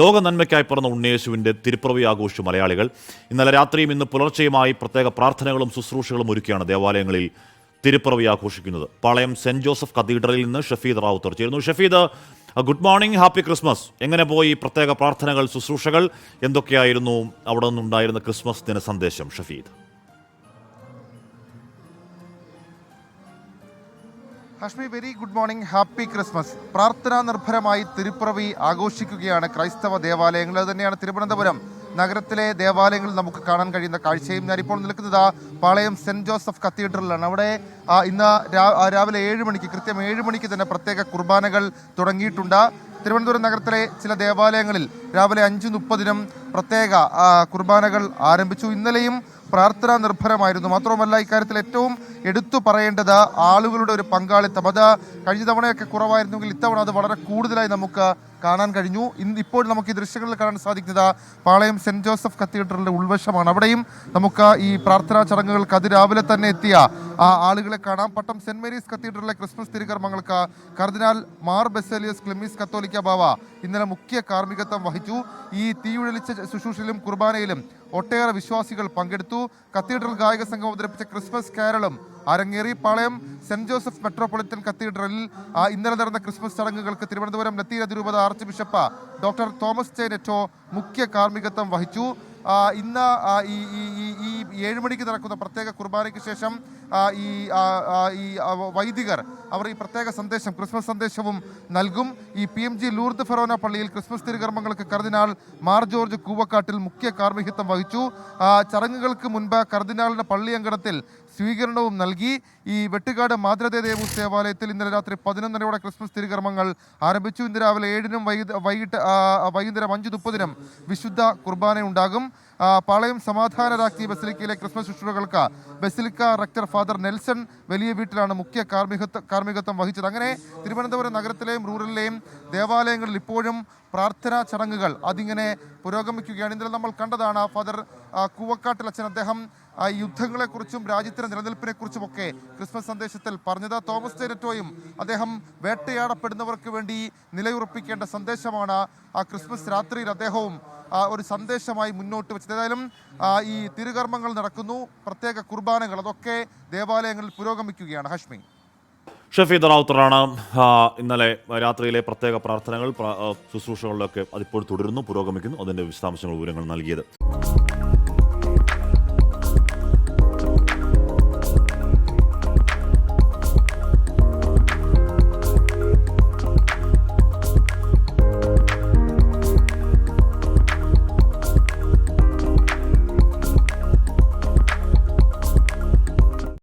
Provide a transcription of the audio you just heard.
ലോക നന്മയ്ക്കായി പിറന്ന ഉണ്ണിയേശുവിന്റെ തിരുപ്പിറവി ആഘോഷിച്ചു മലയാളികൾ. ഇന്നലെ രാത്രിയും ഇന്ന് പുലർച്ചെയുമായി പ്രത്യേക പ്രാർത്ഥനകളും ശുശ്രൂഷകളും ഒരുക്കിയാണ് ദേവാലയങ്ങളിൽ തിരുപ്പിറവി ആഘോഷിക്കുന്നത്. പാളയം സെന്റ് ജോസഫ് കത്തീഡ്രലിൽ നിന്ന് ഷഫീദ് റാവുത്തർ ചേരുന്നു. Shafeed good morning happy Christmas. എങ്ങനെ പോയി പ്രത്യേക പ്രാർത്ഥനകൾ ശുശ്രൂഷകൾ? എന്തൊക്കെയായിരുന്നു അവിടെ നിന്നുണ്ടായിരുന്ന ക്രിസ്മസ് ദിന സന്ദേശം Shafeed? Hashmi very good morning happy Christmas. പ്രാർത്ഥനാ നിർഭരമായി തിരുപ്പിറവി ആഘോഷിക്കുകയാണ് ക്രൈസ്തവ ദേവാലയങ്ങൾ. അത് തന്നെയാണ് തിരുവനന്തപുരം നഗരത്തിലെ ദേവാലയങ്ങളിൽ നമുക്ക് കാണാൻ കഴിയുന്ന കാഴ്ചയും ഞാനിപ്പോൾ നിൽക്കുന്നത് പാളയം സെന്റ് ജോസഫ് കത്തീഡ്രലിലാണ്. അവിടെ ആ, ഇന്ന് രാവിലെ ഏഴ് മണിക്ക് കൃത്യം ഏഴ് മണിക്ക് തന്നെ പ്രത്യേക കുർബാനകൾ തുടങ്ങിയിട്ടുണ്ട്. തിരുവനന്തപുരം നഗരത്തിലെ ചില ദേവാലയങ്ങളിൽ രാവിലെ അഞ്ച് മുപ്പതിനും പ്രത്യേക കുർബാനകൾ ആരംഭിച്ചു. ഇന്നലെയും പ്രാർത്ഥനാ നിർഭരമായിരുന്നു. മാത്രവുമല്ല ഇക്കാര്യത്തിൽ ഏറ്റവും എടുത്തു പറയേണ്ടത് ആളുകളുടെ ഒരു പങ്കാളിത്തം. അത് കഴിഞ്ഞ തവണയൊക്കെ കുറവായിരുന്നെങ്കിൽ ഇത്തവണ അത് വളരെ കൂടുതലായി നമുക്ക് കാണാൻ കഴിഞ്ഞു. ഇന്ന് ഇപ്പോൾ നമുക്ക് ഈ ദൃശ്യങ്ങളിൽ കാണാൻ സാധിക്കുന്നത് പാളയം സെന്റ് ജോസഫ് കത്തീഡ്രലിന്റെ ഉൾവശമാണ്. അവിടെയും നമുക്ക് ഈ പ്രാർത്ഥനാ ചടങ്ങുകൾക്ക് അതിരാവിലെ തന്നെ എത്തിയ ആ ആളുകളെ കാണാം. പട്ടം സെന്റ് മേരീസ് കത്തീഡ്രലിലെ ക്രിസ്മസ് തിരുകർമ്മങ്ങൾക്ക് കർദിനാൾ മാർ ബെസേലിയസ് ക്ലിമീസ് കത്തോലിക്ക ബാവ ഇന്നലെ മുഖ്യ കാർമ്മികത്വം വഹിച്ചു. ഈ തീയുഴലിച്ച ശുശ്രൂഷയിലും കുർബാനയിലും ഒട്ടേറെ വിശ്വാസികൾ പങ്കെടുത്തു. കത്തീഡ്രൽ ഗായക സംഘം അവതരിപ്പിച്ച ക്രിസ്മസ് കാരളും അരങ്ങേറി പാളയം സെന്റ് ജോസഫ് മെട്രോപൊളിറ്റൻ കത്തീഡ്രലിൽ ഇന്നലെ നടന്ന ക്രിസ്മസ് ചടങ്ങുകൾക്ക് തിരുവനന്തപുരം നത്തീര അതിരൂപത ആർച്ച് ബിഷപ്പ് ഡോക്ടർ തോമസ് ചേനെറ്റോ മുഖ്യ കാർമ്മികത്വം വഹിച്ചു. ഇന്ന് ഈ ഏഴ് മണിക്ക് നടക്കുന്ന പ്രത്യേക കുർബാനയ്ക്ക് ശേഷം ഈ ഈ വൈദികർ അവർ ഈ പ്രത്യേക സന്ദേശം ക്രിസ്മസ് സന്ദേശവും നൽകും. ഈ P M G Lourdes forane പള്ളിയിൽ ക്രിസ്മസ് തിരുകർമ്മങ്ങൾക്ക് കർദിനാൾ മാർ ജോർജ് കൂവക്കാട്ടിൽ മുഖ്യ കാർമ്മികത്വം വഹിച്ചു. ചടങ്ങുകൾക്ക് മുൻപ് കർദിനാളിന്റെ പള്ളി അങ്കണത്തിൽ സ്വീകരണവും നൽകി. ഈ വെട്ടുകാട് മാതൃദേ ദേവൂസ് ദേവാലയത്തിൽ ഇന്നലെ രാത്രി പതിനൊന്നരയോടെ ക്രിസ്മസ് തിരുകർമ്മങ്ങൾ ആരംഭിച്ചു. ഇന്ന് രാവിലെ ഏഴിനും വൈകിട്ട് വൈകുന്നേരം അഞ്ച് മുപ്പതിനും വിശുദ്ധ കുർബാന ഉണ്ടാകും ആ, പാളയം സമാധാന രാജ്ഞി ബസിലിക്കയിലെ ക്രിസ്മസ് ശുശ്രൂഷകൾക്ക് ബസിലിക്ക റക്ടർ ഫാദർ നെൽസൺ വലിയ വീട്ടിലാണ് മുഖ്യ കാർമ്മികത്വ കാർമ്മികത്വം വഹിച്ചത്. അങ്ങനെ തിരുവനന്തപുരം നഗരത്തിലെയും റൂറലിലെയും ദേവാലയങ്ങളിൽ ഇപ്പോഴും പ്രാർത്ഥനാ ചടങ്ങുകൾ അതിങ്ങനെ പുരോഗമിക്കുകയാണ്. ഇന്നലെ നമ്മൾ കണ്ടതാണ് ഫാദർ കൂവക്കാട്ടിൽ അച്ഛൻ അദ്ദേഹം യുദ്ധങ്ങളെക്കുറിച്ചും രാജ്യത്തിന്റെ നിലനിൽപ്പിനെക്കുറിച്ചുമൊക്കെ ക്രിസ്മസ് സന്ദേശത്തിൽ പറഞ്ഞത്. തോമസ് ചേരറ്റോയും അദ്ദേഹം വേട്ടയാടപ്പെടുന്നവർക്ക് വേണ്ടി നിലയുറപ്പിക്കേണ്ട സന്ദേശമാണ് ആ ക്രിസ്മസ് രാത്രിയിൽ അദ്ദേഹവും ഒരു സന്ദേശമായി മുന്നോട്ട് വെച്ചത്. ഏതായാലും ഈ തിരുകർമ്മങ്ങൾ നടക്കുന്നു. പ്രത്യേക കുർബാനകൾ അതൊക്കെ ദേവാലയങ്ങളിൽ പുരോഗമിക്കുകയാണ്. ഹഷ്മി. ഷഫീദ് റാവുത്തറാണ് ഇന്നലെ രാത്രിയിലെ പ്രത്യേക പ്രാർത്ഥനകൾ പ്ര- ശുശ്രൂഷകളിലൊക്കെ അതിപ്പോൾ തുടരുന്നു പുരോഗമിക്കുന്നു. അതിന്റെ വിശദാംശങ്ങൾ വിവരങ്ങൾ നൽകിയത്.